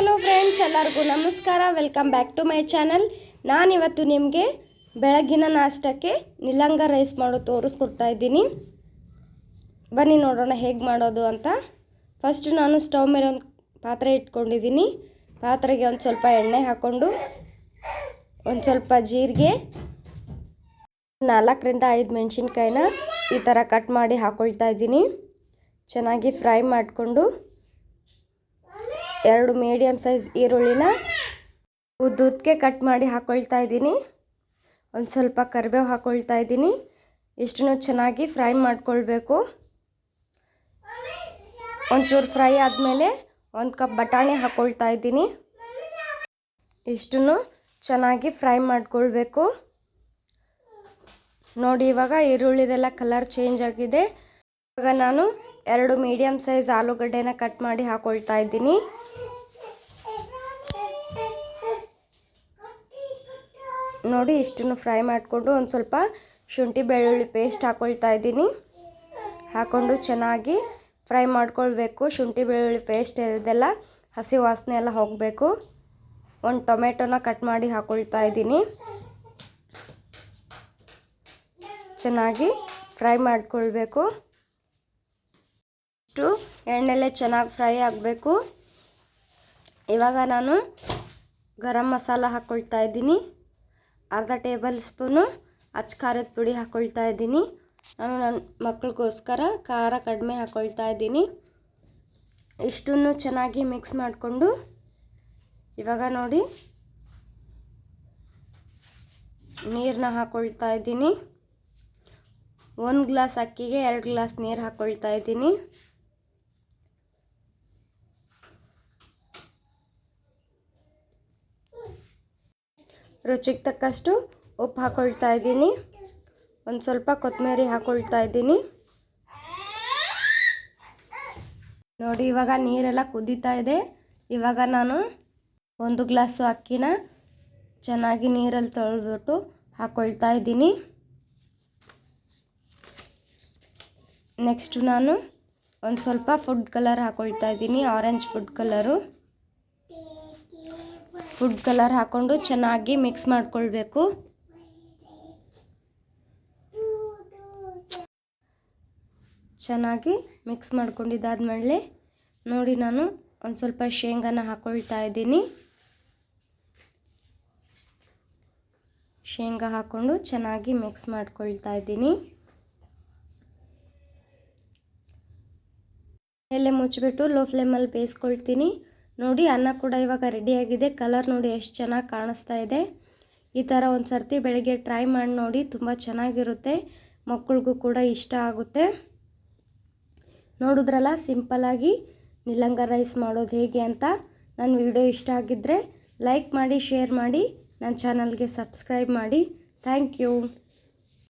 Hello friends ಎಲ್ಲರಿಗೂ ನಮಸ್ಕಾರ. Welcome back to my channel ನಾನಿವತ್ತು ನಿಮಗೆ ಬೆಳಗಿನ ನಾಷ್ಟಕ್ಕೆ ನಿಲಂಗ ರೈಸ್ ಮಾಡೋದು ತೋರಿಸ್ಕೊಡ್ತಾ ಇದ್ದೀನಿ. ಬನ್ನಿ ನೋಡೋಣ ಹೇಗೆ ಮಾಡೋದು ಅಂತ. ಫಸ್ಟು ನಾನು ಸ್ಟವ್ ಮೇಲೆ ಒಂದು ಪಾತ್ರೆ ಇಟ್ಕೊಂಡಿದ್ದೀನಿ. ಪಾತ್ರೆಗೆ ಒಂದು ಸ್ವಲ್ಪ ಎಣ್ಣೆ ಹಾಕ್ಕೊಂಡು ಒಂದು ಸ್ವಲ್ಪ ಜೀರಿಗೆ, ನಾಲ್ಕರಿಂದ ಐದು ಮೆಣಸಿನ್ಕಾಯಿನ ಈ ಥರ ಕಟ್ ಮಾಡಿ ಹಾಕ್ಕೊಳ್ತಾ ಇದ್ದೀನಿ. ಚೆನ್ನಾಗಿ ಫ್ರೈ ಮಾಡಿಕೊಂಡು ಎರಡು ಮೀಡಿಯಮ್ ಸೈಜ್ ಈರುಳ್ಳಿನ ಉದ್ದುದ್ದಕ್ಕೆ ಕಟ್ ಮಾಡಿ ಹಾಕ್ಕೊಳ್ತಾ ಇದ್ದೀನಿ. ಒಂದು ಸ್ವಲ್ಪ ಕರಿಬೇವು ಹಾಕ್ಕೊಳ್ತಾ ಇದ್ದೀನಿ. ಇಷ್ಟನ್ನು ಚೆನ್ನಾಗಿ ಫ್ರೈ ಮಾಡಿಕೊಳ್ಬೇಕು. ಒಂಚೂರು ಫ್ರೈ ಆದಮೇಲೆ ಒಂದು ಕಪ್ ಬಟಾಣಿ ಹಾಕ್ಕೊಳ್ತಾ ಇದ್ದೀನಿ. ಇಷ್ಟನ್ನು ಚೆನ್ನಾಗಿ ಫ್ರೈ ಮಾಡಿಕೊಳ್ಬೇಕು. ನೋಡಿ, ಇವಾಗ ಈರುಳ್ಳಿದೆಲ್ಲ ಕಲರ್ ಚೇಂಜ್ ಆಗಿದೆ. ಇವಾಗ ನಾನು ಎರಡು ಮೀಡಿಯಮ್ ಸೈಜ್ ಆಲೂಗಡ್ಡೆನ ಕಟ್ ಮಾಡಿ ಹಾಕ್ಕೊಳ್ತಾ ಇದ್ದೀನಿ. ನೋಡಿ ಇಷ್ಟನ್ನು ಫ್ರೈ ಮಾಡಿಕೊಂಡು ಒಂದು ಸ್ವಲ್ಪ ಶುಂಠಿ ಬೆಳ್ಳುಳ್ಳಿ ಪೇಸ್ಟ್ ಹಾಕ್ಕೊಳ್ತಾ ಇದ್ದೀನಿ. ಹಾಕ್ಕೊಂಡು ಚೆನ್ನಾಗಿ ಫ್ರೈ ಮಾಡ್ಕೊಳ್ಬೇಕು. ಶುಂಠಿ ಬೆಳ್ಳುಳ್ಳಿ ಪೇಸ್ಟ್ ಇದೆಲ್ಲ ಹಸಿ ವಾಸನೆ ಎಲ್ಲ ಹೋಗಬೇಕು. ಒಂದು ಟೊಮೆಟೊನ ಕಟ್ ಮಾಡಿ ಹಾಕ್ಕೊಳ್ತಾ ಇದ್ದೀನಿ. ಚೆನ್ನಾಗಿ ಫ್ರೈ ಮಾಡಿಕೊಳ್ಬೇಕು. ಇಷ್ಟು ಎಣ್ಣೆಲೆ ಚೆನ್ನಾಗಿ ಫ್ರೈ ಆಗಬೇಕು. ಇವಾಗ ನಾನು ಗರಂ ಮಸಾಲ ಹಾಕ್ಕೊಳ್ತಾ ಇದ್ದೀನಿ. ಅರ್ಧ ಟೇಬಲ್ ಸ್ಪೂನು ಅಚ್ಚ ಖಾರದ ಪುಡಿ ಹಾಕ್ಕೊಳ್ತಾ ಇದ್ದೀನಿ. ನಾನು ನನ್ನ ಮಕ್ಕಳಿಗೋಸ್ಕರ ಖಾರ ಕಡಿಮೆ ಹಾಕ್ಕೊಳ್ತಾ ಇದ್ದೀನಿ. ಇಷ್ಟನ್ನು ಚೆನ್ನಾಗಿ ಮಿಕ್ಸ್ ಮಾಡಿಕೊಂಡು ಇವಾಗ ನೋಡಿ ನೀರನ್ನ ಹಾಕ್ಕೊಳ್ತಾ ಇದ್ದೀನಿ. ಒಂದು ಗ್ಲಾಸ್ ಅಕ್ಕಿಗೆ ಎರಡು ಗ್ಲಾಸ್ ನೀರು ಹಾಕ್ಕೊಳ್ತಾ ಇದ್ದೀನಿ. ರುಚಿಗೆ ತಕ್ಕಷ್ಟು ಉಪ್ಪು ಹಾಕ್ಕೊಳ್ತಾ ಇದ್ದೀನಿ. ಒಂದು ಸ್ವಲ್ಪ ಕೊತ್ತಂಬರಿ ಹಾಕ್ಕೊಳ್ತಾ ಇದ್ದೀನಿ. ನೋಡಿ, ಇವಾಗ ನೀರೆಲ್ಲ ಕುದೀತಾ ಇದೆ. ಇವಾಗ ನಾನು ಒಂದು ಗ್ಲಾಸು ಅಕ್ಕಿನ ಚೆನ್ನಾಗಿ ನೀರಲ್ಲಿ ತೊಳೆದ್ಬಿಟ್ಟು ಹಾಕ್ಕೊಳ್ತಾ ಇದ್ದೀನಿ. ನೆಕ್ಸ್ಟು ನಾನು ಒಂದು ಸ್ವಲ್ಪ ಫುಡ್ ಕಲರ್ ಹಾಕ್ಕೊಳ್ತಾ ಇದ್ದೀನಿ. Orange food colour. Food colour ಹಾಕ್ಕೊಂಡು ಚೆನ್ನಾಗಿ ಮಿಕ್ಸ್ ಮಾಡ್ಕೊಳ್ಬೇಕು. ಚೆನ್ನಾಗಿ ಮಿಕ್ಸ್ ಮಾಡ್ಕೊಂಡಿದ್ದಾದ್ಮೇಲೆ ನೋಡಿ ನಾನು ಒಂದು ಸ್ವಲ್ಪ ಶೇಂಗಾನ ಹಾಕ್ಕೊಳ್ತಾ ಇದ್ದೀನಿ. ಶೇಂಗಾ ಹಾಕ್ಕೊಂಡು ಚೆನ್ನಾಗಿ ಮಿಕ್ಸ್ ಮಾಡ್ಕೊಳ್ತಾ ಇದ್ದೀನಿ. ಮೇಲೆ ಮುಚ್ಚಿಬಿಟ್ಟು ಲೋ ಫ್ಲೇಮಲ್ಲಿ ಬೇಯಿಸ್ಕೊಳ್ತೀನಿ. ನೋಡಿ ಅನ್ನ ಕೂಡ ಇವಾಗ ರೆಡಿಯಾಗಿದೆ ಕಲರ್ ನೋಡಿ ಎಷ್ಟು ಚೆನ್ನಾಗಿ ಕಾಣಿಸ್ತಾ ಇದೆ. ಈ ಥರ ಒಂದು ಸರ್ತಿ ಬೆಳಗ್ಗೆ ಟ್ರೈ ಮಾಡಿ ನೋಡಿ ತುಂಬ ಚೆನ್ನಾಗಿರುತ್ತೆ. ಮಕ್ಕಳಿಗೂ ಕೂಡ ಇಷ್ಟ ಆಗುತ್ತೆ. ನೋಡಿದ್ರಲ್ಲ ಸಿಂಪಲಾಗಿ ನಿಲಂಗ ರೈಸ್ ಮಾಡೋದು ಹೇಗೆ ಅಂತ. ನನ್ನ ವಿಡಿಯೋ ಇಷ್ಟ ಆಗಿದ್ದರೆ ಲೈಕ್ ಮಾಡಿ ಶೇರ್ ಮಾಡಿ. ನನ್ನ ಚಾನಲ್ಗೆ ಸಬ್ಸ್ಕ್ರೈಬ್ ಮಾಡಿ. Thank you